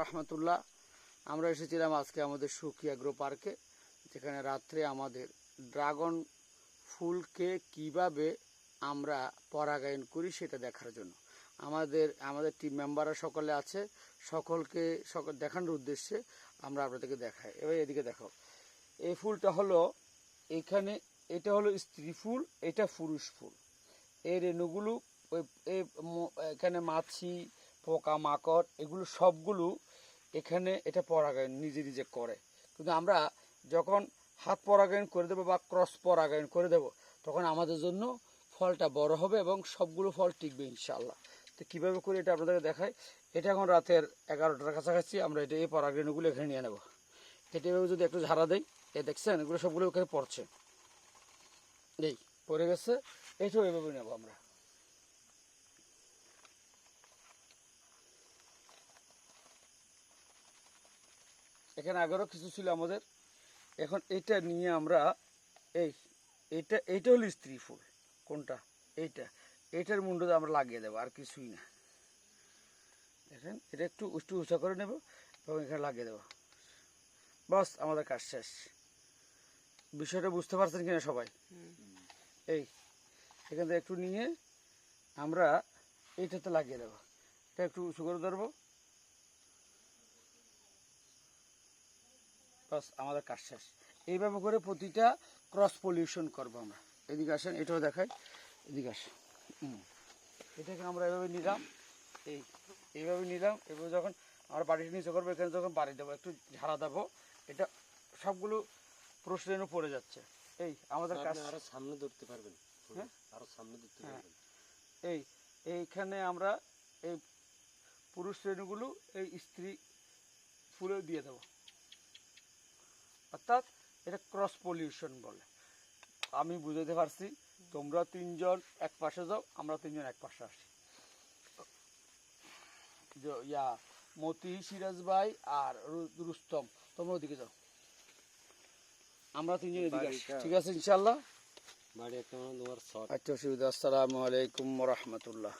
রহমতুল্লাহ। আমরা এসেছিলাম আজকে আমাদের সুখী অ্যাগ্রো পার্কে, যেখানে রাত্রে আমাদের ড্রাগন ফুলকে কীভাবে আমরা পরাগায়ন করি সেটা দেখার জন্য। আমাদের আমাদের টিম মেম্বাররা সকলে আছে, সকলকে সকল দেখানোর উদ্দেশ্যে আমরা আপনাদেরকে দেখাই। এবার এদিকে দেখো, এই ফুলটা হলো এখানে, এটা হলো স্ত্রী ফুল, এটা পুরুষ ফুল। এই রেণুগুলো এখানে মাছি পোকা মাকড় এগুলো সবগুলো এখানে এটা পরাগায়ন, নিজে নিজে করে। কিন্তু আমরা যখন হাত পরাগায়ন করে দেবো বা ক্রস পরাগায়ন করে দেব, তখন আমাদের জন্য ফলটা বড় হবে এবং সবগুলো ফল টিকবে ইনশাল্লাহ তো কীভাবে করে এটা আপনাদেরকে দেখাই? এটা এখন রাতের এগারোটার কাছাকাছি, আমরা এটা এই পরাগায়নগুলো এখানে নিয়ে নেব। এটা এভাবে যদি একটু ঝাড়া দেই, এ দেখছেন? এগুলো সবগুলো ওখানে পড়ছে। এই, পড়ে গেছে। এটাও এভাবে নেব আমরা। এখানে আগেরও কিছু ছিল আমাদের। এখন এটা নিয়ে আমরা এই এটা এইটা হলো স্ত্রী ফুল। কোনটা? এইটা। এইটার মুন্ডতে আমরা লাগিয়ে দেবো আর কিছুই না। দেখেন এটা একটু উষ্টি উঁচা করে নেব এবং এখানে লাগিয়ে দেবো। বাস আমাদের কাজ শেষ। বিষয়টা বুঝতে পারছেন কিনা সবাই? এই এখান থেকে একটু নিয়ে আমরা এইটাতে লাগিয়ে দেবো। এটা একটু উঁচু করে ধরবো। বাস আমাদের কাজ শেষ। এইভাবে করে প্রতিটা ক্রস পলিউশন করব আমরা। এদিকে আসেন এটাও দেখাই। এদিকে আসেন। এটাকে আমরা এভাবে নিলাম। এই এইভাবে নিলাম। এভাবে যখন আমরা বাড়িটা নিচে করব এখানে যখন বাড়ি দেবো একটু ঝাড়া দেবো এটা সবগুলো প্রশ্নের পড়ে যাচ্ছে। এই আমাদের কাজ আরও সামনে ধরতে পারবেন। হ্যাঁ? আরও সামনে ধরতে হ্যাঁ। পারবেন। এই এইখানে আমরা এই পুরুষ শ্রেণীগুলো এই স্ত্রী ফুলে দিয়ে দেব। অর্থাৎ এটা ক্রস পলিউশন বলে। আমি বুঝাতে পারছি তোমরা তিনজন এক পাশে যাও আমরা তিনজন এক পাশে আসি। ইয়া মতি সিরাজ ভাই আর রুস্তম তোমরা ওদিকে যাও। আমরা তিনজন এদিকে আসি ঠিক আছে ইনশাল্লাহ আচ্ছা অসুবিধা আসসালামু আলাইকুম রহমতুল্লাহ।